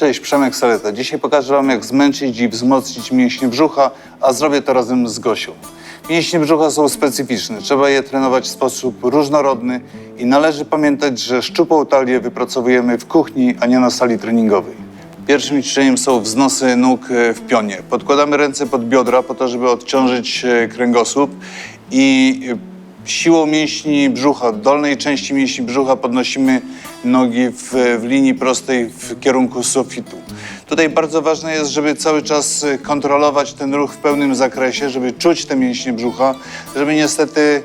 Cześć, Przemek Saleta. Dzisiaj pokażę Wam, jak zmęczyć i wzmocnić mięśnie brzucha, a zrobię to razem z Gosią. Mięśnie brzucha są specyficzne, trzeba je trenować w sposób różnorodny i należy pamiętać, że szczupłą talię wypracowujemy w kuchni, a nie na sali treningowej. Pierwszym ćwiczeniem są wznosy nóg e, w pionie. Podkładamy ręce pod biodra po to, żeby odciążyć e, kręgosłup i e, siłą mięśni brzucha, dolnej części mięśni brzucha podnosimy nogi w, w linii prostej w kierunku sufitu. Tutaj bardzo ważne jest, żeby cały czas kontrolować ten ruch w pełnym zakresie, żeby czuć te mięśnie brzucha, żeby niestety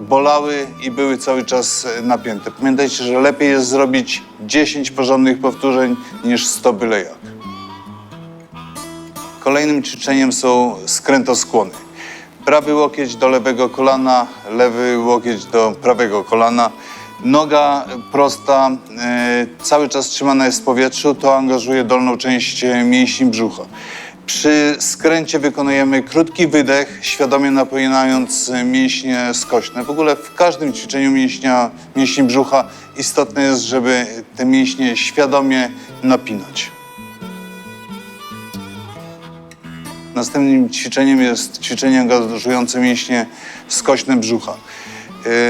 bolały i były cały czas napięte. Pamiętajcie, że lepiej jest zrobić 10 porządnych powtórzeń niż 100 byle jak. Kolejnym ćwiczeniem są skrętoskłony. Prawy łokieć do lewego kolana, lewy łokieć do prawego kolana. Noga prosta, e, cały czas trzymana jest w powietrzu, to angażuje dolną część e, mięśni brzucha. Przy skręcie wykonujemy krótki wydech, świadomie napinając e, mięśnie skośne. W ogóle w każdym ćwiczeniu mięśnia, mięśni brzucha istotne jest, żeby te mięśnie świadomie napinać. Następnym ćwiczeniem jest ćwiczenie angażujące mięśnie skośne brzucha.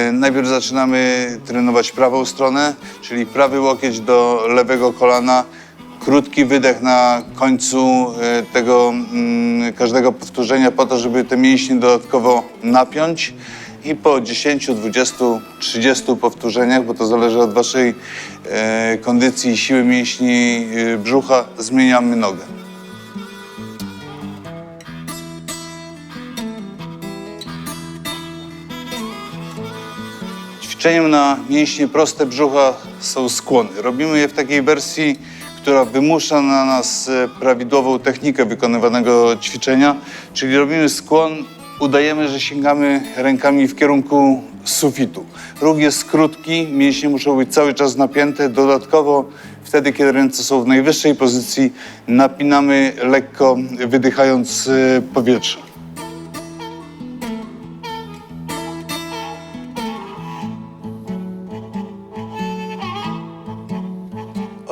Yy, najpierw zaczynamy trenować prawą stronę, czyli prawy łokieć do lewego kolana, krótki wydech na końcu yy, tego mm, każdego powtórzenia po to, żeby te mięśnie dodatkowo napiąć i po 10, 20, 30 powtórzeniach, bo to zależy od waszej yy, kondycji i siły mięśni brzucha, zmieniamy nogę. Ćwiczeniem na mięśnie proste brzucha są skłony. Robimy je w takiej wersji, która wymusza na nas e, prawidłową technikę wykonywanego ćwiczenia, czyli robimy skłon, udajemy, że sięgamy rękami w kierunku sufitu. Ruch jest krótki, mięśnie muszą być cały czas napięte. Dodatkowo wtedy, kiedy ręce są w najwyższej pozycji, napinamy lekko, wydychając e, powietrze.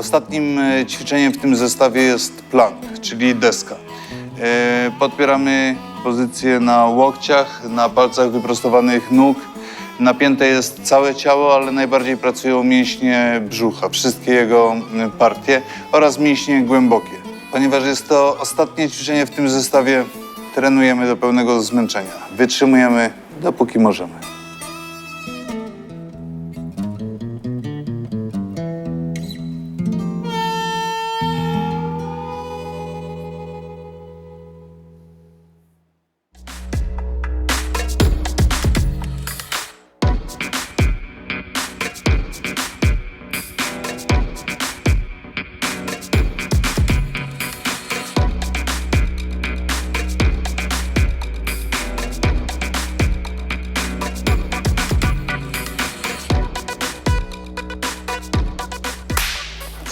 Ostatnim e, ćwiczeniem w tym zestawie jest plank, czyli deska. E, Podpieramy pozycję na łokciach, na palcach wyprostowanych nóg. Napięte jest całe ciało, ale najbardziej pracują mięśnie brzucha, wszystkie jego partie oraz mięśnie głębokie. Ponieważ jest to ostatnie ćwiczenie w tym zestawie, trenujemy do pełnego zmęczenia. Wytrzymujemy dopóki możemy.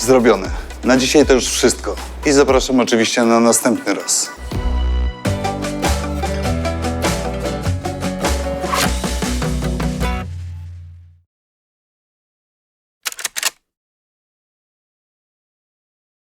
Zrobione. Na dzisiaj to już wszystko. I zapraszam oczywiście na następny raz.